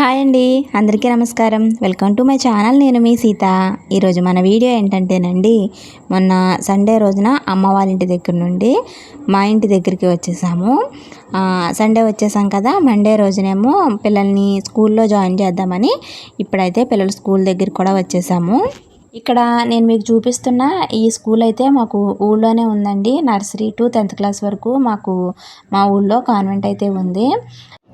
Hi అండి. అందరికీ నమస్కారం. Welcome to my channel. నేను మీ సీత. ఈరోజు మన వీడియో ఏంటంటేనండి మొన్న సండే రోజున అమ్మ వాళ్ళ ఇంటి దగ్గర నుండి మా ఇంటి దగ్గరికి వచ్చేసాము. సండే వచ్చేసాం కదా మండే రోజునేమో పిల్లల్ని స్కూల్లో జాయిన్ చేద్దామని ఇప్పుడైతే పిల్లలు స్కూల్ దగ్గరికి కూడా వచ్చేసాము. ఇక్కడ నేను మీకు చూపిస్తున్న ఈ స్కూల్ అయితే మాకు ఊళ్ళోనే ఉందండి. నర్సరీ టు టెన్త్ క్లాస్ వరకు మాకు మా ఊళ్ళో కాన్వెంట్ అయితే ఉంది.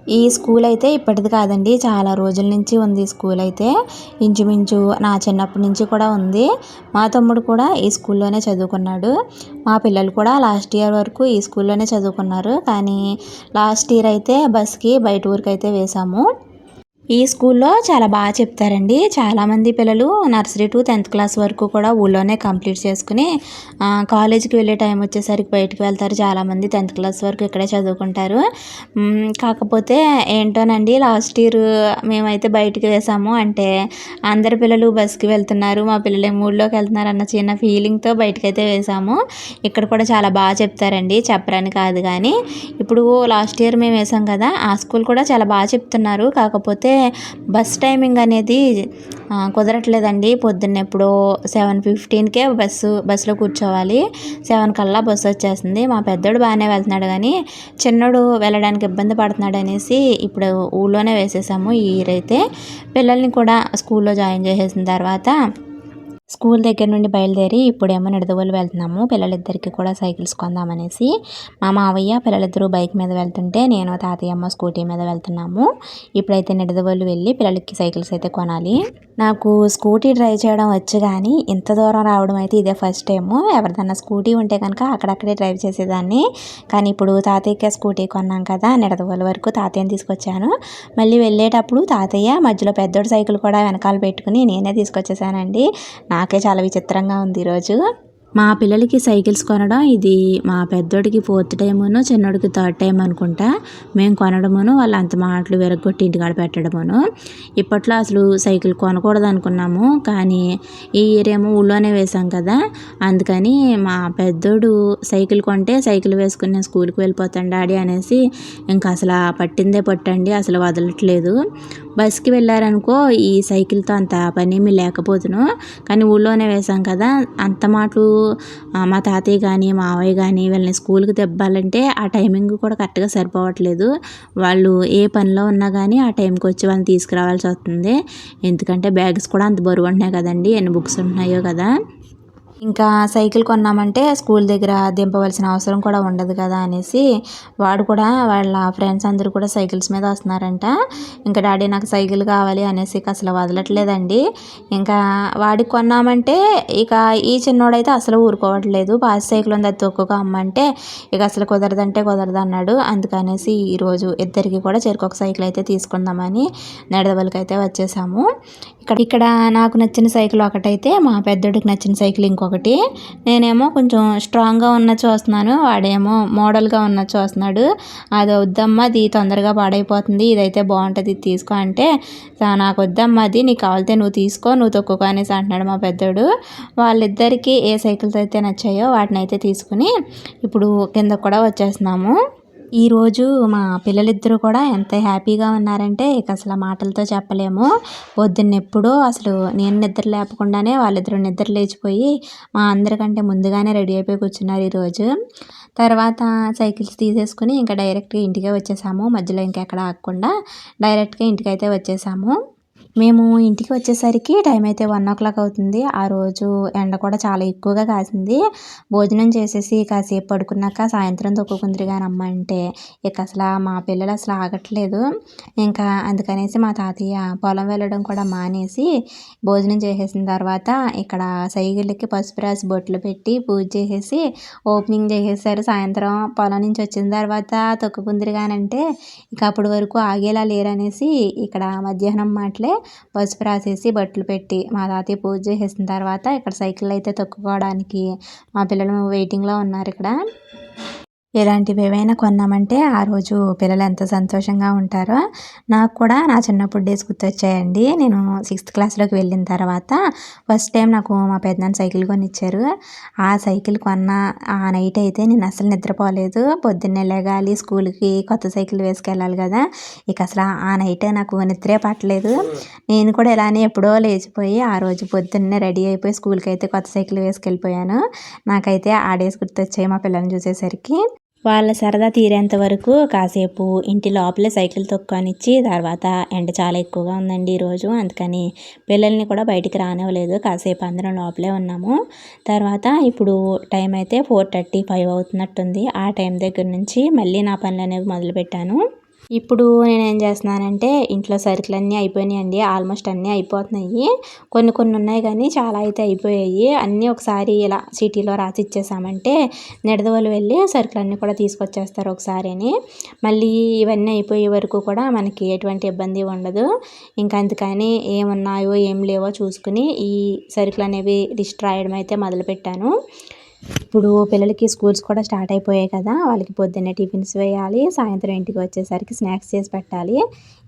ఈ స్కూల్ అయితే ఇప్పటిది కాదండి. చాలా రోజుల నుంచి ఉంది స్కూల్ అయితే. ఇంచుమించు నా చిన్నప్పటి నుంచి కూడా ఉంది. మా తమ్ముడు కూడా ఈ స్కూల్లోనే చదువుకున్నాడు. మా పిల్లలు కూడా లాస్ట్ ఇయర్ వరకు ఈ స్కూల్లోనే చదువుకున్నారు. కానీ లాస్ట్ ఇయర్ అయితే బస్కి బయట ఊరికి అయితే వేసాము ఈ స్కూల్లో చాలా బాగా చెప్తారండి. చాలామంది పిల్లలు నర్సరీ టు టెన్త్ క్లాస్ వరకు కూడా ఊళ్ళోనే కంప్లీట్ చేసుకుని కాలేజీకి వెళ్ళే టైం వచ్చేసరికి బయటకు వెళ్తారు. చాలామంది టెన్త్ క్లాస్ వరకు ఇక్కడే చదువుకుంటారు. కాకపోతే ఏంటోనండి లాస్ట్ ఇయర్ మేమైతే బయటకు వేసాము అంటే అందరి పిల్లలు బస్కి వెళ్తున్నారు. మా పిల్లలు మూడులోకి వెళ్తున్నారు అన్న చిన్న ఫీలింగ్తో బయటకైతే వేసాము. ఇక్కడ కూడా చాలా బాగా చెప్తారండి. చెప్పడానికి కాదు కానీ ఇప్పుడు లాస్ట్ ఇయర్ మేము వేసాం కదా ఆ స్కూల్ కూడా చాలా బాగా చెప్తున్నారు. కాకపోతే బస్ టైమింగ్ అనేది కుదరట్లేదండి. పొద్దున్న ఎప్పుడో సెవెన్ ఫిఫ్టీన్కే బస్సు బస్సులో కూర్చోవాలి. సెవెన్ కల్లా బస్సు వచ్చేస్తుంది. మా పెద్దోడు బాగానే వెళ్తున్నాడు కానీ చిన్నోడు వెళ్ళడానికి ఇబ్బంది పడుతున్నాడు అనేసి ఇప్పుడు ఊళ్ళోనే వేసేసాము ఈ ఇయర్ అయితే పిల్లల్ని కూడా స్కూల్లో జాయిన్ చేసేసిన తర్వాత స్కూల్ దగ్గర నుండి బయలుదేరి ఇప్పుడేమో నిడదవోలు వెళ్తున్నాము. పిల్లలిద్దరికి కూడా సైకిల్స్ కొందామనేసి మా మావయ్య పిల్లలిద్దరూ బైక్ మీద వెళ్తుంటే నేను తాతయ్యమ్మ స్కూటీ మీద వెళ్తున్నాము. ఇప్పుడైతే నిడదవోలు వెళ్ళి పిల్లలకి సైకిల్స్ అయితే కొనాలి. నాకు స్కూటీ డ్రైవ్ చేయడం వచ్చు కానీ ఇంత దూరం రావడం అయితే ఇదే ఫస్ట్ టైము. ఎవరిదన్నా స్కూటీ ఉంటే కనుక అక్కడక్కడే డ్రైవ్ చేసేదాన్ని. కానీ ఇప్పుడు తాతయ్యకే స్కూటీ కొన్నాం కదా నిడదవోలు వరకు తాతయ్యని తీసుకొచ్చాను. మళ్ళీ వెళ్ళేటప్పుడు తాతయ్య మధ్యలో పెద్దోడు సైకిల్ కూడా వెనకాల పెట్టుకుని నేనే తీసుకొచ్చేసానండి. నాకే చాలా విచిత్రంగా ఉంది ఈరోజు మా పిల్లలకి సైకిల్స్ కొనడం ఇది మా పెద్దోడికి ఫోర్త్ టైమును చిన్నోడికి థర్డ్ టైం అనుకుంటా. మేము కొనడమును వాళ్ళు అంత మాటలు విరగొట్టి ఇంటికాడ పెట్టడమును. ఇప్పట్లో అసలు సైకిల్ కొనకూడదు అనుకున్నాము కానీ ఈ ఇయర్ ఏమో ఊళ్ళోనే వేసాం కదా. అందుకని మా పెద్దోడు సైకిల్ కొంటే సైకిల్ వేసుకుని నేను స్కూల్కి వెళ్ళిపోతాను డాడీ అనేసి ఇంకా అసలు పట్టిందే పట్టండి అసలు వదలట్లేదు. బస్కి వెళ్ళారనుకో ఈ సైకిల్తో అంత పనేమీ లేకపోతును కానీ ఊళ్ళోనే వేసాం కదా అంత మాటలు మా తాతయ్య కానీ మావయ్య కానీ వీళ్ళని స్కూల్కి తెప్పాలంటే ఆ టైమింగ్ కూడా కరెక్ట్గా సరిపోవట్లేదు. వాళ్ళు ఏ పనిలో ఉన్నా కానీ ఆ టైంకి వచ్చి వాళ్ళని తీసుకురావాల్సి వస్తుంది. ఎందుకంటే బ్యాగ్స్ కూడా అంత బరువు ఉంటున్నాయి కదండి. ఎన్ని బుక్స్ ఉంటున్నాయో కదా. ఇంకా సైకిల్ కొన్నామంటే స్కూల్ దగ్గర దింపవలసిన అవసరం కూడా ఉండదు కదా అనేసి వాడు కూడా వాళ్ళ ఫ్రెండ్స్ అందరూ కూడా సైకిల్స్ మీద వస్తున్నారంట. ఇంకా డాడీ నాకు సైకిల్ కావాలి అనేసి అసలు వదలట్లేదండి. ఇంకా వాడికి కొన్నామంటే ఇక ఈ చిన్నోడైతే అసలు ఊరుకోవట్లేదు. పాస్ సైకిల్ ఉంది అది తొక్కుగా అమ్మంటే ఇక అసలు కుదరదంటే కుదరదు అన్నాడు. అందుకనేసి ఈరోజు ఇద్దరికి కూడా చెరుకొక సైకిల్ అయితే తీసుకుందామని నెడదవలకి అయితే వచ్చేసాము. ఇక్కడ ఇక్కడ నాకు నచ్చిన సైకిల్ ఒకటైతే మా పెద్దోడికి నచ్చిన సైకిల్ ఇంకో ఒకటి నేనేమో కొంచెం స్ట్రాంగ్గా ఉన్న చూస్తున్నాను వాడేమో మోడల్గా ఉన్న చూస్తున్నాడు. అది వద్దమ్మా అది తొందరగా పాడైపోతుంది ఇదైతే బాగుంటుంది ఇది తీసుకో అంటే నాకు వద్దమ్మా అది నీకు కావాలితే నువ్వు తీసుకో నువ్వు తొక్కుకో అనేసి అంటున్నాడు మా పెద్దోడు. వాళ్ళిద్దరికీ ఏ సైకిల్స్ అయితే నచ్చాయో వాటిని అయితే తీసుకుని ఇప్పుడు కింద కూడా వచ్చేస్తున్నాము. ఈరోజు మా పిల్లలిద్దరూ కూడా ఎంత హ్యాపీగా ఉన్నారంటే ఇక అసలు మాటలతో చెప్పలేము. పొద్దున్నెప్పుడో అసలు నేను నిద్ర లేపకుండానే వాళ్ళిద్దరూ నిద్ర లేచిపోయి మా అందరికంటే ముందుగానే రెడీ అయిపోయి కూర్చున్నారు ఈరోజు తర్వాత సైకిల్స్ తీసేసుకుని ఇంకా డైరెక్ట్గా ఇంటికే వచ్చేసాము. మధ్యలో ఇంకెక్కడ ఆగకుండా డైరెక్ట్గా ఇంటికైతే వచ్చేసాము. మేము ఇంటికి వచ్చేసరికి టైం అయితే వన్ ఓ క్లాక్ అవుతుంది. ఆ రోజు ఎండ కూడా చాలా ఎక్కువగా కాసింది. భోజనం చేసేసి కాసేపు పడుకున్నాక సాయంత్రం తొక్కుకుందిరి కానీ అమ్మ అంటే ఇక అసలు మా పిల్లలు అసలు ఆగట్లేదు. ఇంకా అందుకనేసి మా తాతయ్య పొలం వెళ్ళడం కూడా మానేసి భోజనం చేసేసిన తర్వాత ఇక్కడ సైకిళ్ళకి పసుపు రాసి బొట్లు పెట్టి పూజ చేసేసి ఓపెనింగ్ చేసేసారు. సాయంత్రం పొలం నుంచి వచ్చిన తర్వాత తొక్కుకుందిరి కానంటే ఇక అప్పటి వరకు ఆగేలా లేరనేసి ఇక్కడ మధ్యాహ్నం మాటలే పసుపు రాసేసి బట్టలు పెట్టి మా తాతయ్య పూజ చేసేసిన తర్వాత ఇక్కడ సైకిల్ అయితే తొక్కుకోవడానికి మా పిల్లలు వెయిటింగ్లో ఉన్నారు ఇక్కడ. ఇలాంటివి ఏవైనా కొన్నామంటే ఆ రోజు పిల్లలు ఎంత సంతోషంగా ఉంటారో నాకు కూడా నా చిన్నప్పుడు డేస్ గుర్తొచ్చాయండి. నేను సిక్స్త్ క్లాస్లోకి వెళ్ళిన తర్వాత ఫస్ట్ టైం నాకు మా పెద్దనాన్న సైకిల్ కొనిచ్చారు. ఆ సైకిల్ కొన్న ఆ నైట్ అయితే నేను అసలు నిద్రపోలేదు. పొద్దున్నే లేగాలి స్కూల్కి కొత్త సైకిల్ వేసుకెళ్ళాలి కదా. ఇక అసలు ఆ నైట్ నాకు నిద్రే పట్టలేదు. నేను కూడా ఇలానే ఎప్పుడో లేచిపోయి ఆ రోజు పొద్దున్నే రెడీ అయిపోయి స్కూల్కి అయితే కొత్త సైకిల్ వేసుకెళ్ళిపోయాను. నాకైతే ఆ డేస్ గుర్తొచ్చాయి మా పిల్లల్ని చూసేసరికి. వాళ్ళ సరదా తీరేంత వరకు కాసేపు ఇంటి లోపలే సైకిల్ తొక్కనిచ్చి తర్వాత ఎండ చాలా ఎక్కువగా ఉందండి ఈరోజు అందుకని పిల్లల్ని కూడా బయటికి రానివ్వలేదు. కాసేపు అందరం లోపలే ఉన్నాము. తర్వాత ఇప్పుడు టైం అయితే ఫోర్ థర్టీ ఫైవ్ అవుతున్నట్టుంది. ఆ టైం దగ్గర నుంచి మళ్ళీ నా పనులు అనేవి మొదలుపెట్టాను. ఇప్పుడు నేను ఏం చేస్తున్నానంటే ఇంట్లో సరుకులు అన్నీ అయిపోయినాయండి. ఆల్మోస్ట్ అన్నీ అయిపోతున్నాయి. కొన్ని కొన్ని ఉన్నాయి కానీ చాలా అయితే అయిపోయాయి. అన్నీ ఒకసారి ఇలా సిటీలో రాసి ఇచ్చేసామంటే నిడదవలు వెళ్ళి సరుకులన్నీ కూడా తీసుకొచ్చేస్తారు ఒకసారి అని. మళ్ళీ ఇవన్నీ అయిపోయే వరకు కూడా మనకి ఎటువంటి ఇబ్బంది ఉండదు. ఇంకా అందుకని ఏమున్నాయో ఏం లేవో చూసుకుని ఈ సరుకులు అనేవి లిస్ట్ రాయడం అయితే మొదలుపెట్టాను. ఇప్పుడు పిల్లలకి స్కూల్స్ కూడా స్టార్ట్ అయిపోయాయి కదా వాళ్ళకి పొద్దున్నే టిఫిన్స్ వేయాలి సాయంత్రం ఇంటికి వచ్చేసరికి స్నాక్స్ చేసి పెట్టాలి.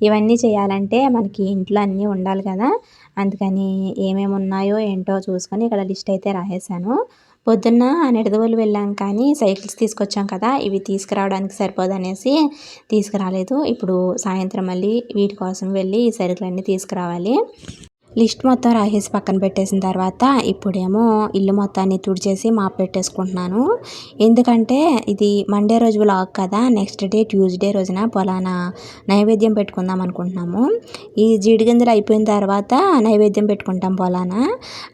ఇవన్నీ చేయాలంటే మనకి ఇంట్లో అన్నీ ఉండాలి కదా. అందుకని ఏమేమి ఉన్నాయో ఏంటో చూసుకొని ఇక్కడ లిస్ట్ అయితే రాసేసాను. పొద్దున్న నిడదవోలు వెళ్ళాం కానీ సైకిల్స్ తీసుకొచ్చాం కదా ఇవి తీసుకురావడానికి సరిపోదనేసి తీసుకురాలేదు. ఇప్పుడు సాయంత్రం మళ్ళీ వీటి కోసం వెళ్ళి ఈ సరుకులన్నీ తీసుకురావాలి. లిస్ట్ మొత్తం రాసేసి పక్కన పెట్టేసిన తర్వాత ఇప్పుడేమో ఇల్లు మొత్తాన్ని తుడిచేసి మాప్ పెట్టేసుకుంటున్నాను ఎందుకంటే ఇది మండే రోజు వ్లాగ్ కదా నెక్స్ట్ డే ట్యూస్డే రోజున పొలానా నైవేద్యం పెట్టుకుందాం అనుకుంటున్నాము. ఈ జీడి గింజలు అయిపోయిన తర్వాత నైవేద్యం పెట్టుకుంటాం పొలానా.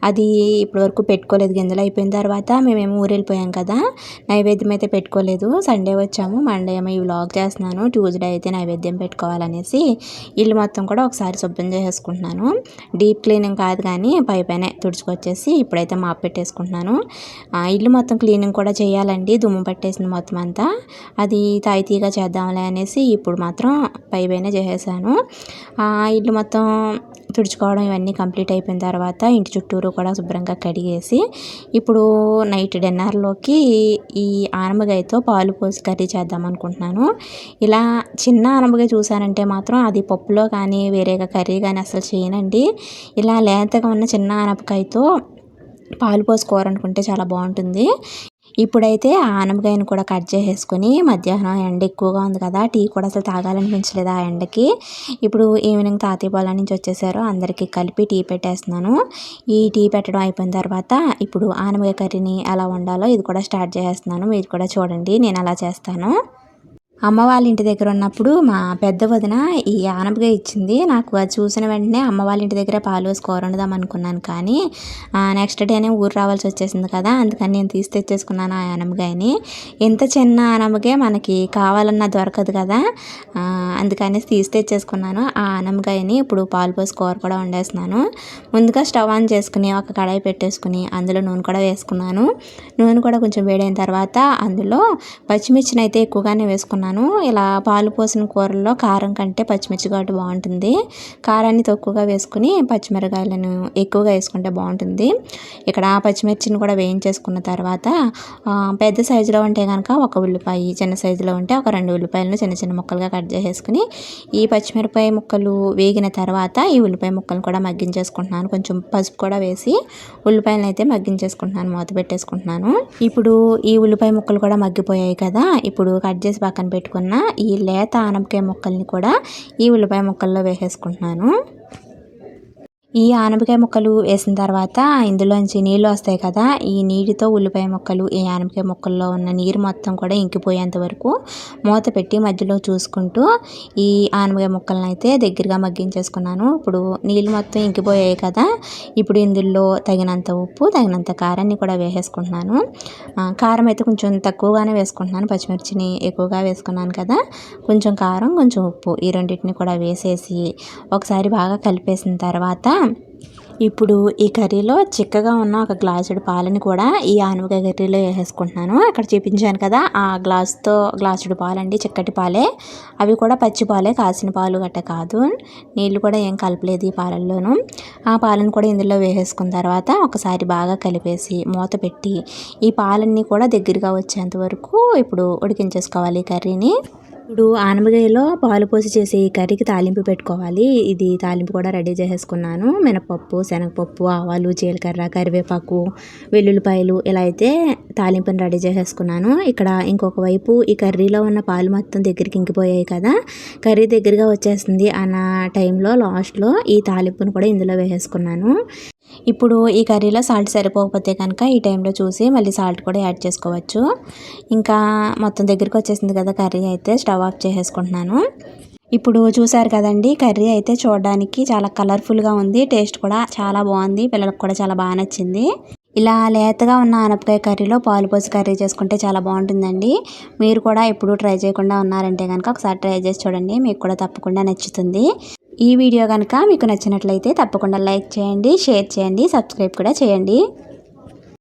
అది ఇప్పటివరకు పెట్టుకోలేదు గింజలు అయిపోయిన తర్వాత మేమేమో ఊరు వెళ్ళిపోయాం కదా నైవేద్యం అయితే పెట్టుకోలేదు. సండే వచ్చాము మండే ఏమో ఈ వ్లాగ్ చేస్తున్నాను ట్యూస్డే అయితే నైవేద్యం పెట్టుకోవాలనేసి ఇల్లు మొత్తం కూడా ఒకసారి శుభ్రం చేసేసుకుంటున్నాను. డీప్ డీప్ క్లీనింగ్ కాదు కానీ పై పైన తుడుచుకొచ్చేసి ఇప్పుడైతే మాప్ పెట్టేసుకుంటున్నాను. ఇల్లు మొత్తం క్లీనింగ్ కూడా చేయాలండి. దుమ్ము పట్టేసింది మొత్తం అంతా. అది తాయితీగా చేద్దాంలే అనేసి ఇప్పుడు మాత్రం పై పైన చేసేసాను. ఇల్లు మొత్తం తుడుచుకోవడం ఇవన్నీ కంప్లీట్ అయిపోయిన తర్వాత ఇంటి చుట్టూరు కూడా శుభ్రంగా కడిగేసి ఇప్పుడు నైట్ డిన్నర్లోకి ఈ ఆనమగాయతో పాలు పోసి కర్రీ చేద్దాం అనుకుంటున్నాను. ఇలా చిన్న ఆనమగాయ చూసానంటే మాత్రం అది పప్పులో కానీ వేరేగా కర్రీ కానీ అసలు చేయనండి. ఇలా లేతగా ఉన్న చిన్న ఆనపకాయతో పాలు పోసుకోవాలనుకుంటే చాలా బాగుంటుంది. ఇప్పుడైతే ఆ ఆనపకాయను కూడా కట్ చేసేసుకొని మధ్యాహ్నం ఎండ ఎక్కువగా ఉంది కదా టీ కూడా అసలు తాగాలనిపించలేదు ఆ ఎండకి. ఇప్పుడు ఈవినింగ్ తాతయ్య పొలం నుంచి వచ్చేసారు అందరికీ కలిపి టీ పెట్టేస్తున్నాను. ఈ టీ పెట్టడం అయిపోయిన తర్వాత ఇప్పుడు ఆనపకాయ కర్రీని ఎలా వండాలో ఇది కూడా స్టార్ట్ చేసేస్తున్నాను. మీరు కూడా చూడండి నేను అలా చేస్తాను. అమ్మ వాళ్ళ ఇంటి దగ్గర ఉన్నప్పుడు మా పెద్ద వదిన ఈ ఆనపగా ఇచ్చింది. నాకు అది చూసిన వెంటనే అమ్మ వాళ్ళ ఇంటి దగ్గర పాలు వేసి కూర వండుదాం అనుకున్నాను కానీ నెక్స్ట్ డేనే ఊరు రావాల్సి వచ్చేసింది కదా అందుకని నేను తీసి తెచ్చేసుకున్నాను ఆ ఆనపకాయని. ఇంత చిన్న ఆనపకాయ మనకి కావాలన్నా దొరకదు కదా అందుకని తీసి తెచ్చేసుకున్నాను. ఆ ఆనపకాయని ఇప్పుడు పాలు పోసి కూర కూడా వండేస్తున్నాను. ముందుగా స్టవ్ ఆన్ చేసుకుని ఒక కడాయి పెట్టేసుకుని అందులో నూనె కూడా వేసుకున్నాను. నూనె కూడా కొంచెం వేడైన తర్వాత అందులో పచ్చిమిర్చిని అయితే ఎక్కువగానే వేసుకున్నాను. వేసుకున్నాను ఇలా పాలు పోసిన కూరల్లో కారం కంటే పచ్చిమిర్చి ఘాటు బాగుంటుంది. కారాన్ని తక్కువగా వేసుకుని పచ్చిమిరకాయలను ఎక్కువగా వేసుకుంటే బాగుంటుంది. ఇక్కడ పచ్చిమిర్చిని కూడా వేయించేసుకున్న తర్వాత పెద్ద సైజులో ఉంటే కనుక ఒక ఉల్లిపాయ చిన్న సైజులో ఉంటే ఒక రెండు ఉల్లిపాయలను చిన్న చిన్న ముక్కలుగా కట్ చేసేసుకుని ఈ పచ్చిమిరపాయ ముక్కలు వేగిన తర్వాత ఈ ఉల్లిపాయ ముక్కలను కూడా మగ్గించేసుకుంటున్నాను. కొంచెం పసుపు కూడా వేసి ఉల్లిపాయలను అయితే మగ్గించేసుకుంటున్నాను. మూత పెట్టేసుకుంటున్నాను. ఇప్పుడు ఈ ఉల్లిపాయ ముక్కలు కూడా మగ్గిపోయాయి కదా. ఇప్పుడు కట్ చేసి పక్కన పెట్టుకున్న ఈ లేత ఆనపకాయ ముక్కల్ని కూడా ఈ ఉల్లిపాయ ముక్కల్లో వేసేసుకుంటున్నాను. ఈ ఆనపకాయ ముక్కలు వేసిన తర్వాత ఇందులోంచి నీళ్ళు వస్తాయి కదా ఈ నీటితో ఉల్లిపాయ ముక్కలు ఈ ఆనపకాయ ముక్కల్లో ఉన్న నీరు మొత్తం కూడా ఇంకిపోయేంత వరకు మూత పెట్టి మధ్యలో చూసుకుంటూ ఈ ఆనపకాయ ముక్కలను అయితే దగ్గరగా మగ్గించేసుకున్నాను. ఇప్పుడు నీళ్ళు మొత్తం ఇంకిపోయాయి కదా ఇప్పుడు ఇందులో తగినంత ఉప్పు తగినంత కారాన్ని కూడా వేసేసుకుంటున్నాను. కారం అయితే కొంచెం తక్కువగానే వేసుకుంటున్నాను పచ్చిమిర్చిని ఎక్కువగా వేసుకున్నాను కదా కొంచెం కారం కొంచెం ఉప్పు ఈ రెండింటిని కూడా వేసేసి ఒకసారి బాగా కలిపేసిన తర్వాత ఇప్పుడు ఈ కర్రీలో చిక్కగా ఉన్న ఒక గ్లాసుడు పాలని కూడా ఈ ఆనపకాయ కర్రీలో వేసేసుకుంటున్నాను. అక్కడ చూపించాను కదా ఆ గ్లాస్తో గ్లాసుడు పాలండి చిక్కటి పాలే. అవి కూడా పచ్చి పాలే కాసిన పాలు గట్ట కాదు. నీళ్ళు కూడా ఏం కలపలేదు ఈ పాలల్లోనూ. ఆ పాలను కూడా ఇందులో వేసేసుకున్న తర్వాత ఒకసారి బాగా కలిపేసి మూత పెట్టి ఈ పాలన్నీ కూడా దగ్గరగా వచ్చేంత వరకు ఇప్పుడు ఉడికించేసుకోవాలి ఈ కర్రీని. ఇప్పుడు ఆనమగాయలో పాలు పోసి చేసే ఈ కర్రీకి తాలింపు పెట్టుకోవాలి. ఇది తాలింపు కూడా రెడీ చేసేసుకున్నాను. మినపప్పు శనగపప్పు ఆవాలు జీలకర్ర కరివేపాకు వెల్లుల్లిపాయలు ఇలా అయితే తాలింపుని రెడీ చేసేసుకున్నాను. ఇక్కడ ఇంకొక వైపు ఈ కర్రీలో ఉన్న పాలు మొత్తం దగ్గరికి ఇంకిపోయాయి కదా. కర్రీ దగ్గరగా వచ్చేస్తుంది అన్న టైంలో లాస్ట్లో ఈ తాలింపును కూడా ఇందులో వేసేసుకున్నాను. ఇప్పుడు ఈ కర్రీలో సాల్ట్ సరిపోకపోతే కనుక ఈ టైంలో చూసి మళ్ళీ సాల్ట్ కూడా యాడ్ చేసుకోవచ్చు. ఇంకా మొత్తం దగ్గరికి వచ్చేసింది కదా కర్రీ అయితే స్టవ్ ఆఫ్ చేసేసుకుంటున్నాను. ఇప్పుడు చూసారు కదండి కర్రీ అయితే చూడడానికి చాలా కలర్ఫుల్గా ఉంది టేస్ట్ కూడా చాలా బాగుంది పిల్లలకు కూడా చాలా బాగా నచ్చింది. ఇలా లేతగా ఉన్న ఆనపకాయ కర్రీలో పాలు పోసి కర్రీ చేసుకుంటే చాలా బాగుంటుందండి. మీరు కూడా ఎప్పుడు ట్రై చేయకుండా ఉన్నారంటే కనుక ఒకసారి ట్రై చేసి చూడండి మీకు కూడా తప్పకుండా నచ్చుతుంది. ఈ వీడియో కనుక మీకు నచ్చినట్లయితే తప్పకుండా లైక్ చేయండి షేర్ చేయండి సబ్స్క్రైబ్ కూడా చేయండి.